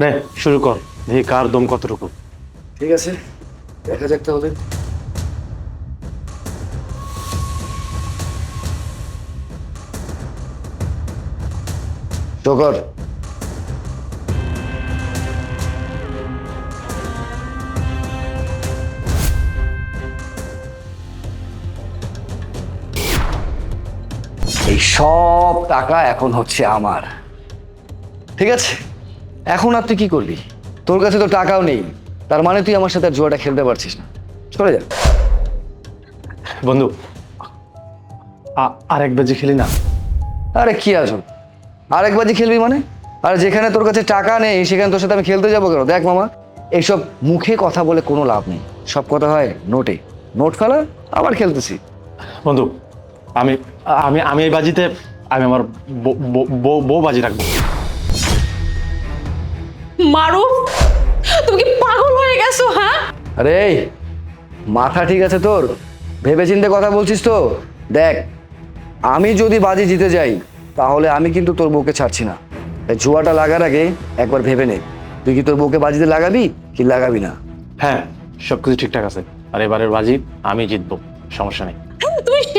নে, শুরু কর। দেখি কার দম কতটুকু। ঠিক আছে, দেখা যাক তাহলে। শকর। এই সব টাকা এখন হচ্ছে আমার। ঠিক আছে? এখন আর তুই কি করবি তোর কাছে তো টাকাও নেই। তার মানে তুই আমার সাথে আর জুয়াটা খেলতে পারছিস না। চলে যা। বন্ধু আর এক বাজি খেলি না। আরে কি আছো আরেক বাজি খেলবি মানে? আর যেখানে তোর কাছে টাকা নেই সেখানে তোর সাথে আমি খেলতে যাব কেন? দেখ মামা এইসব মুখে কথা বলে কোনো লাভ নেই। সব কথা হয় নোটে। নোট ফেলা আবার খেলতেছি। বন্ধু আমি আমি আমি এই বাজিতে আমি আমার বউ বাজি রাখব। মারু? তুমি কি পাগল হয়ে গেছো হ্যাঁ? আরে এই, মাথা ঠিক আছে তোর? ভেবে চিন্তে কথা বলছিস তো? দেখ আমি যদি বাজি জিতে যাই তাহলে আমি কিন্তু তোর বউকে ছাড়ছি না। তাই জুয়াটা লাগার আগে একবার ভেবে নে। তুই কি তোর বউকে বাজিতে লাগাবি কি লাগাবি না? হ্যাঁ সব কিছু ঠিকঠাক আছে। আর এবারের বাজি আমি জিতবো সমস্যা নেই।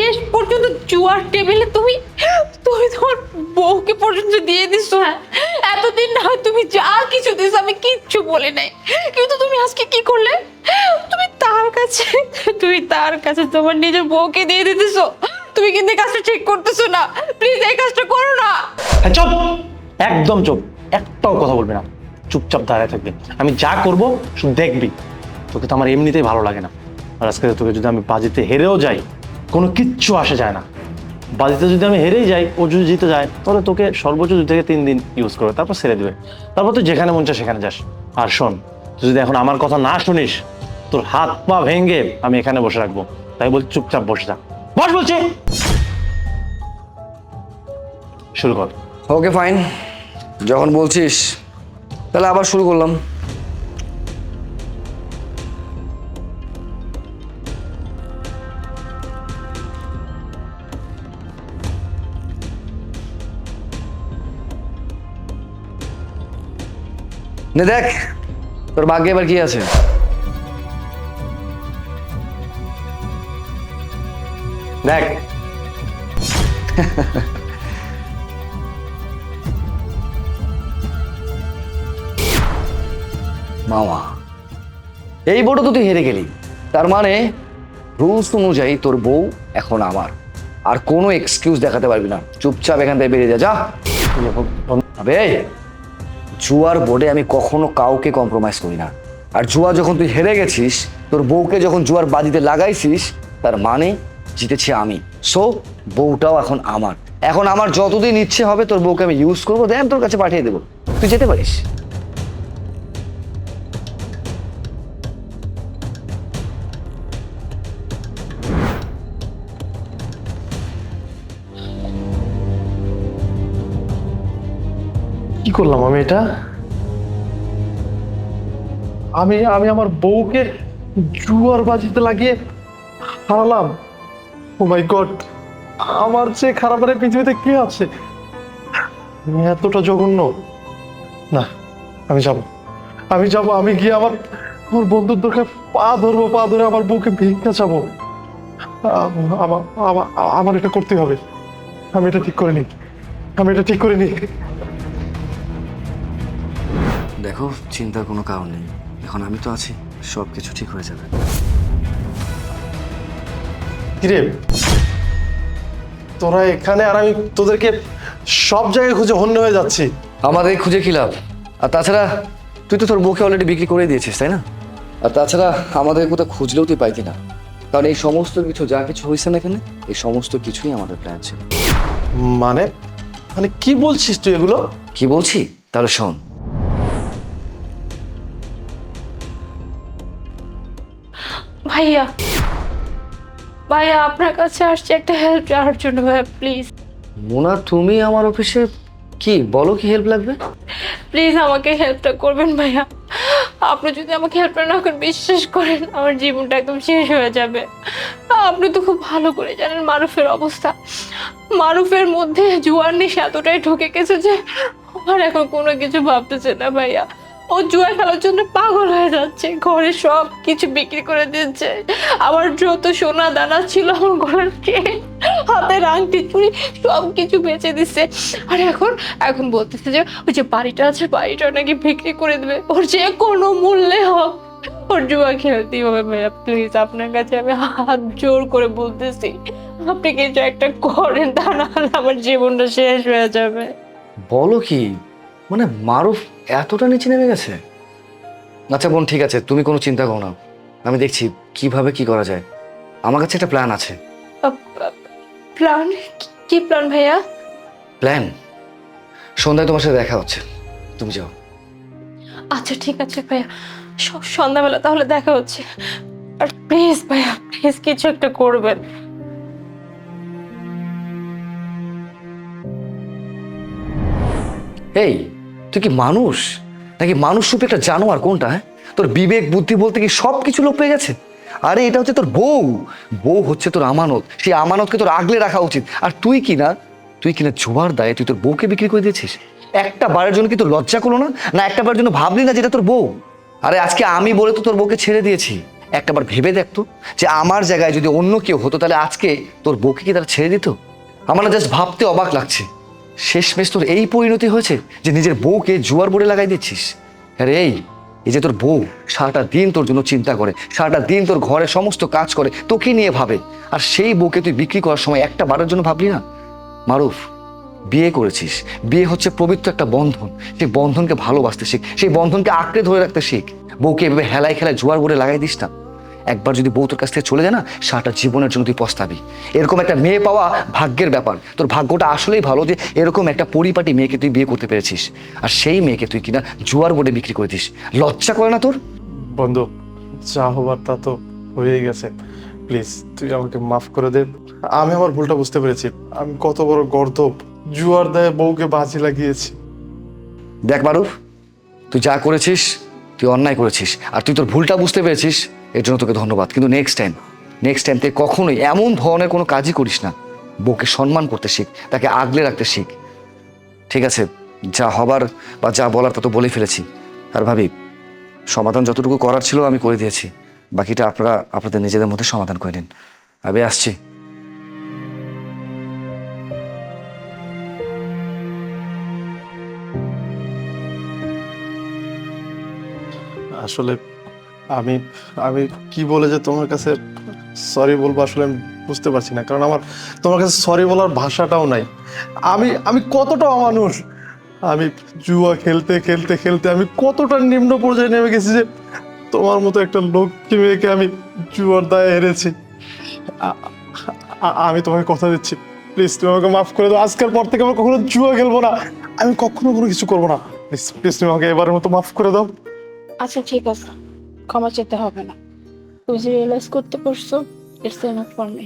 শেষ পর্যন্ত জুয়ার টেবিলে তুমি তুমি তোমার বউকে পর্যন্ত দিয়ে দিছো। হ্যাঁ। এতদিন না হয় তুমি যা কিছু দিছো আমি কিচ্ছু বলে নাই। কিন্তু তুমি আজকে কি করলে? তুমি তার কাছে তুমি তার কাছে তোমার নিজের বউকে দিয়ে দিতেছো। তুমি কিন্তু এই কাজটা ঠিক করতেছো না। প্লিজ এই কাজটা করো না। হ্যাঁ চুপ। একদম চুপ। একটাও কথা বলবে না। চুপচাপ দাঁড়ায় থাকবে। আমি যা করব শুধু দেখবি। তোকে তো আমার এমনিতেই ভালো লাগে না। আর আজকে তোকে যদি আমি বাজিতে হেরেও যাই কোনো কিচ্ছু আসে যায় না। বাজিতে যদি আমি হেরেই যাই, ও যদি জিতে যায়, তাহলে তোকে সর্বোচ্চ দু থেকে তিন দিন ইউজ করবে তারপর ছেড়ে দেবে। তারপর তুই যেখানে মন চায় সেখানে যাস। আর শোন, তুই যদি এখন আমার কথা না শুনিস, তোর হাত পা ভেঙে আমি এখানে বসে রাখব। তাই বলছি, চুপচাপ বসে থাক বস বলছি! শুরু কর। ওকে ফাইন যখন বলছিস, তাহলে আবার শুরু করলাম। নে দেখ তোর ভাগ্যে এবার কি আছে? দেখ। মামা এই বোর্ডও তো তুই হেরে গেলি। তার মানে রুলস অনুযায়ী তোর বউ এখন আমার। আর কোনো এক্সকিউজ দেখাতে পারবি না। চুপচাপ এখান থেকে বেরিয়ে যা যা আবে জুয়ার বোর্ডে আমি কখনো কাউকে কম্প্রোমাইজ করি না। আর জুয়া যখন তুই হেরে গেছিস, তোর বউকে যখন জুয়ার বাজিতে লাগাইছিস, তার মানে জিতেছি আমি। সো বউটাও এখন আমার। এখন আমার যতদিন ইচ্ছে হবে তোর বউকে আমি ইউজ করব দেন তোর কাছে পাঠিয়ে দেবো। তুই যেতে পারিস। কি করলাম আমি এটা? আমি আমি আমার বউকে জুয়ার বাজিতে লাগিয়ে হারালাম। ও মাই গড আমার চেয়ে খারাপ আর এই পৃথিবীতে কে আছে? এতটা জঘন্য। না, আমি যাব। আমি যাব, আমি গিয়ে আমার আমার বন্ধুর দরকার পা ধরবো, পা ধরে আমার বউকে ভিক্ষা আমার আমার- আমার এটা করতে হবে। আমি এটা ঠিক করে নিই আমি এটা ঠিক করে নিই দেখো চিন্তার কোনো কারণ নেই। এখন আমি তো আছি সব কিছু ঠিক হয়ে যাবে। কিরে? তোরা এখানে আর আমি তোদেরকে সব জায়গায় খুঁজে হন্য হয়ে যাচ্ছি। আমাদের খুঁজে কি লাভ? আর তাছাড়া তুই তো তোর বউকে অলরেডি বিক্রি করে দিয়েছিস তাই না? আর তাছাড়া আমাদের কোথাও খুঁজলেও তুই পাইতি না। কারণ এই সমস্ত কিছু যা কিছু হয়েছে না এখানে এই সমস্ত কিছুই আমাদের প্ল্যান ছিল। মানে? মানে কি বলছিস তুই এগুলো? কি বলছি? তাহলে শোন ভাইয়া ভাইয়া আপনার কাছে আসছে একটা হেল্প চাওয়ার জন্য ভাইয়া প্লিজ মোনা তুমি আমার অফিসে কি? বলো কি হেল্প লাগবে? প্লিজ আমাকে হেল্পটা করবেন ভাইয়া। আপনি যদি আমাকে হেল্পটা না করেন বিশ্বাস করেন আমার জীবনটা একদম শেষ হয়ে যাবে। আপনি তো খুব ভালো করে জানেন মারুফের অবস্থা। মারুফের মধ্যে জুয়ার নেশা এতটাই ঢুকে গেছে যে আমার এখন কোনো কিছু ভাবতেছে না ভাইয়া। ও জুয়া খেলার জন্য পাগল যাচ্ছে ঘরে সব কিছু বিক্রি করে দিচ্ছে। আমার যত সোনা দানা ছিল আমার গলার চেন হাতের আংটি, চুড়ি, সব কিছু বেচে দিচ্ছে। আর এখন এখন বলতেছে যে, ওই যে বাড়িটা আছে, বাড়িটা নাকি বিক্রি করে দেবে। ওর যে কোনো মূল্যে হোক। ওর জুয়া খেলতেই হবে, ভাইয়া প্লিজ আপনার কাছে আমি হাত জোর করে বলতেছি। আপনি কিছু একটা করেন তা আমার জীবনটা শেষ হয়ে যাবে। বলো কি মানে মারুফ এতটা নিচে নেমে গেছে? আচ্ছা বোন ঠিক আছে তুমি কোনো চিন্তা করো না। আমি দেখছি কীভাবে কি করা যায়। আমার কাছে একটা প্ল্যান আছে। প্ল্যান কি প্ল্যান ভাইয়া? প্ল্যান সন্ধ্যায় তোমার সাথে দেখা হচ্ছে। তুমি যাও। আচ্ছা ঠিক আছে ভাইয়া। সব সন্ধ্যাবেলা তাহলে দেখা হচ্ছে। আর প্লিজ ভাইয়া প্লিজ কিছু একটা করবেন। এই তুই কি মানুষ? নাকি মানুষ রূপে একটা জানোয়ার কোনটা হ্যাঁ? তোর বিবেক, বুদ্ধি বলতে কি সব কিছু লোপ পেয়ে গেছে? আরে, এটা হচ্ছে তোর বউ। বউ হচ্ছে তোর আমানত। সেই আমানতকে তোর আগলে রাখা উচিত। আর তুই কি না? তুই কিনা জোয়ার দায়ে তুই তোর বউকে বিক্রি করে দিয়েছিস? একটা বারের জন্য কি তোর লজ্জা করল না? না, একটা বারের জন্য ভাবলি না যেটা তোর বউ? আরে, আজকে আমি বলে তো তোর বউকে ছেড়ে দিয়েছি। একটাবার ভেবে দেখতো যে আমার জায়গায় যদি অন্য কেউ হতো, তাহলে আজকে তোর বউকে কি তারা ছেড়ে দিত? আমার না জাস্ট ভাবতে অবাক লাগছে। শেষমেশ তোর এই পরিণতি হয়েছে যে নিজের বউকে জুয়ার বোর্ডে লাগাই দিচ্ছিস। আরে এই এই যে তোর বউ, সারাটা দিন তোর জন্য চিন্তা করে, সারাটা দিন তোর ঘরে সমস্ত কাজ করে, তোকে নিয়ে ভাবে। আর সেই বউকে তুই বিক্রি করার সময় একটা বারের জন্য ভাবলি না? মারুফ, বিয়ে করেছিস। বিয়ে হচ্ছে পবিত্র একটা বন্ধন। সেই বন্ধনকে ভালোবাসতে শিখ, সেই বন্ধনকে আঁকড়ে ধরে রাখতে শিখ। বউকে এভাবে হেলায় খেলায় জোয়ার বোর্ডে লাগাই দিস না। একবার যদি বউ তোর কাছ থেকে চলে যায় না সারাটা জীবনের জন্য তুই পস্তাবি। এরকম একটা মেয়ে পাওয়া ভাগ্যের ব্যাপার। তোর ভাগ্যটা আসলেই ভালো যে এরকম একটা পরিপাটি মেয়েকে তুই বিয়ে করতে পেরেছিস। আর সেই মেয়েকে তুই কিনা জুয়ার বোর্ডে বিক্রি করে দিস। লজ্জা করে না তোর? বন্ধু যা হবার তা তো হয়েই গেছে। প্লিজ তুই আমাকে মাফ করে দে। আমি আমার ভুলটা বুঝতে পেরেছি। আমি কত বড় গর্দব জুয়ার দায়ে বউকে বাজি লাগিয়েছি। দেখ মারুফ তুই যা করেছিস তুই অন্যায় করেছিস। আর তুই তোর ভুলটা বুঝতে পেরেছিস। এর জন্য তোকে ধন্যবাদ। কিন্তু নেক্সট টাইম নেক্সট টাইম তুই কখনোই এমন ধরনের কোনো কাজই করিস না। বউকে সম্মান করতে শিখ, তাকে আগলে রাখতে শিখ। ঠিক আছে, যা হবার বা যা বলার তা তো বলে ফেলেছি। আর ভাবি, সমাধান যতটুকু করার ছিল আমি করে দিয়েছি। বাকিটা আপনারা, আপনাদের নিজেদের মধ্যে সমাধান করে নিন। আমি আসছি। আসলে আমি আমি কি বলে যে তোমার কাছে সরি বলব আসলে আমি বুঝতে পারছি না। কারণ আমার, তোমার কাছে সরি বলার ভাষাটাও নাই। আমি আমি কতটা অমানুষ? আমি জুয়া খেলতে খেলতে খেলতে আমি কতটা নিম্ন পর্যায়ে নেমে গেছি যে তোমার মতো একটা লক্ষ্মী মেয়েকে আমি জুয়ার দায়ে হেরেছি আমি তোমাকে কথা দিচ্ছি। প্লিজ তুমি আমাকে মাফ করে দাও। আজকের পর থেকে আমি কখনো জুয়া খেলব না। আমি কখনো কোনো কিছু করব না। প্লিজ প্লিজ তুমি আমাকে এবারের মতো মাফ করে দাও। আচ্ছা ঠিক আছে। ক্ষমা চেতে হবে না। তুমি যে রিয়েলাইজ করতে পারছ ইটস এনাফ ফর মি